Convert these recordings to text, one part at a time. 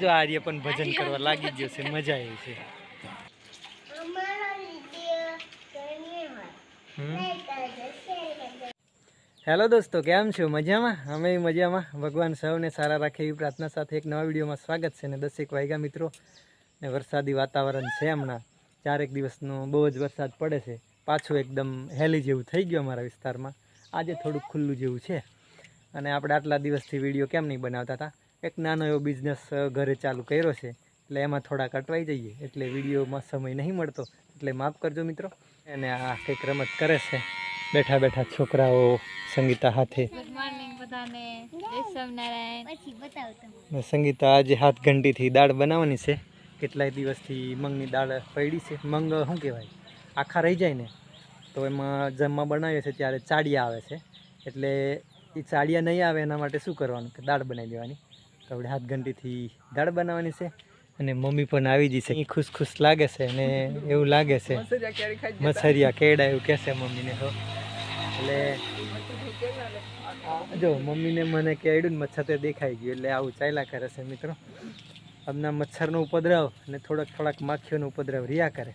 જો આર્ય પણ ભજન કરવા લાગી ગયો છે મજા આવી છે. હેલો દોસ્તો કેમ છો? મજામાં? અમે મજામાં. ભગવાન સૌને સારા રાખે એવી પ્રાર્થના સાથે એક નવા વિડીયોમાં સ્વાગત છે ને દસેક વાગ્યા મિત્રો. ને વરસાદી વાતાવરણ છે હમણાં. ચારેક દિવસનો બહુ જ વરસાદ પડે છે. પાછું એકદમ હેલી જેવું થઈ ગયું અમારા વિસ્તારમાં. આજે થોડુંક ખુલ્લું જેવું છે. અને આપણે આટલા દિવસથી વીડિયો કેમ નહીં બનાવતા હતા? એક નાનો એવો બિઝનેસ ઘરે ચાલુ કર્યો છે. એટલે એમાં થોડાક અટવાઈ જઈએ. એટલે વિડીયોમાં સમય નહીં મળતો. એટલે માફ કરજો મિત્રો. અને આ કંઈક રમત કરે છે. બેઠા બેઠા છોકરાઓ સંગીતા હાથે. સંગીતા આજે હાથ ઘંટીથી દાળ બનાવવાની છે. કેટલાય દિવસથી મગની દાળ પડી છે. મંગ શું કહેવાય? આખા રહી જાય ને. તો એમાં જમવા બનાવીએ છે ત્યારે ચાડિયા આવે છે. એટલે એ ચાડિયા નહીં આવે એના માટે શું કરવાનું? કે દાળ બનાવી દેવાની. તો આપણે હાથ ઘંટીથી દાળ બનાવવાની છે અને મમ્મી પણ આવી જશે એ ખુશ ખુશ લાગે છે અને એવું લાગે છે. મસરિયા કેડા એવું કહેશે મમ્મીને તો એટલે જો મમ્મીને મને કેળ્યું ને મચ્છર તે દેખાઈ ગયું એટલે આવું ચાલ્યા કરે છે મિત્રો. હમણાં મચ્છરનો ઉપદ્રવ અને થોડાક થોડાક માખીઓનો ઉપદ્રવ રહ્યા કરે.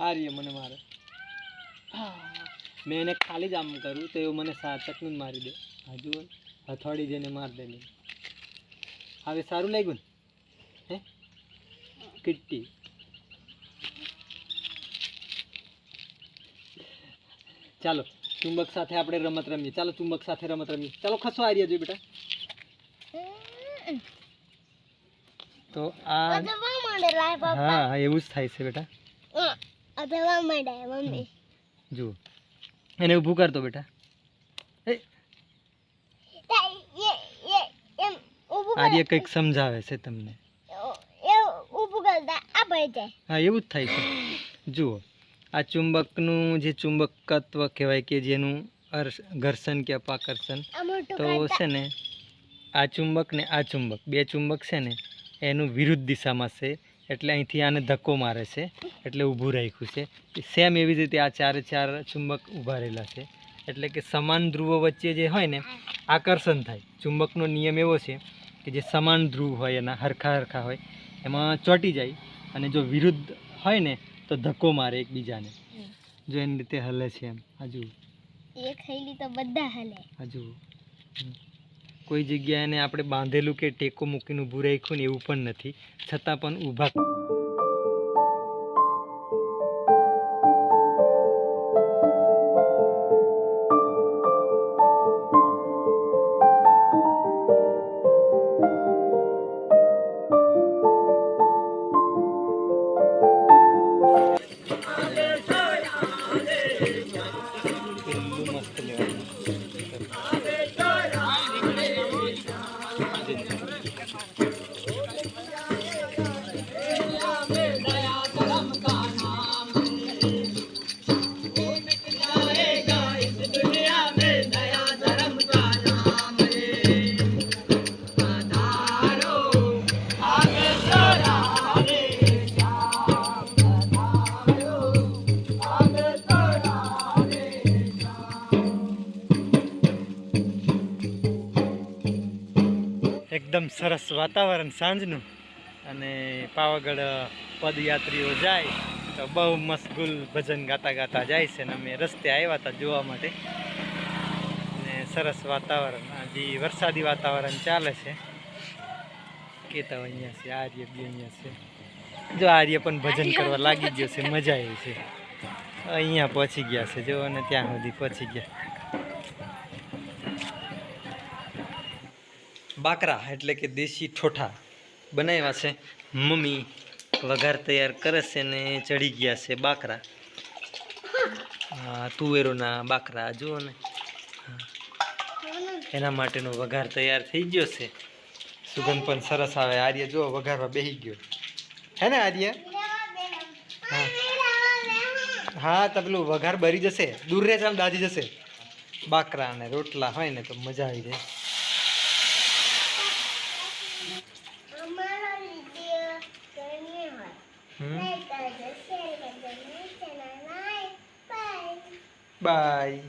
આ રહીએ મને મારે. મેં એને ખાલી જ આમ કરું તો એવું મને સાચકનું જ મારી દે. હજુ હથોડી જઈને મારી દે હવે સારું લાગ્યું ને? હે? કિટ્ટી. ચાલો ચુંબક સાથે આપણે રમત રમીએ. ચાલો ચુંબક સાથે રમત રમીએ. ચાલો ખસો આ રહ્યા બેટા. તો આ હા એવું જ થાય છે બેટા. અધવા માંડે મમ્મી જુઓ. એને ઊભું કરતો બેટા. આર્ય કંઈક સમજાવે છે તમને. હા એવું જ થાય છે. જુઓ. આ ચુંબકનું જે ચુંબકત્વ કહેવાય કે જેનું ઘર્ષણ કે અપાકર્ષણ તો છે ને આ ચુંબક ને આ ચુંબક. બે ચુંબક છે ને એનું વિરુદ્ધ દિશામાં છે. એટલે અહીંથી આને ધક્કો મારે છે એટલે ઊભું રાખ્યું છે. સેમ એવી જ રીતે આ ચારે ચાર ચુંબક ઊભા રહેલા છે. એટલે કે સમાન ધ્રુવો વચ્ચે જે હોય ને આકર્ષણ થાય. ચુંબકનો નિયમ એવો છે કે જે સમાન ધ્રુવ હોય એના હરખા હરખા હોય એમાં ચોંટી જાય અને જો વિરુદ્ધ હોય ને તો ધક્કો મારે એકબીજાને. જો એની રીતે હલે છે એમ. હજુ એક ખૈલી તો બધા હલે. હજુ. કોઈ જગ્યાએ આપણે બાંધેલું કે ટેકો મૂકીને ઊભું રાખ્યું ને એવું પણ નથી. છતાં પણ ઊભા એકદમ સરસ વાતાવરણ સાંજનું. અને પાવાગઢ પદયાત્રીઓ જાય તો બહુ મશગુલ ભજન ગાતા ગાતા જાય છે ને અમે રસ્તે આવ્યા હતા જોવા માટે. અને સરસ વાતાવરણ હજી વરસાદી વાતાવરણ ચાલે છે. કેતા અહીંયા છે આર્ય બી અહીંયા છે. જો આર્ય પણ ભજન કરવા લાગી ગયો છે મજા આવી છે. અહીંયા પહોંચી ગયા છે જો અને ત્યાં સુધી પહોંચી ગયા. બાકરા, એટલે કે દેશી ઠોઠા બનાવ્યા છે. મમ્મી વઘાર તૈયાર કરે છે ને ચડી ગયા છે બાકરા. તુવેરોના બાકરા, જુઓ ને. એના માટેનો વઘાર તૈયાર થઈ ગયો છે. સુગંધ પણ સરસ આવે. આર્ય જો વઘારવા બેસી ગયો. હે ને, આર્ય? હા. તો પેલું વઘાર બરી જશે. દૂર રહે ચાલ દાજી જશે. બાકરા અને રોટલા હોય ને, તો મજા આવી જાય. Bye.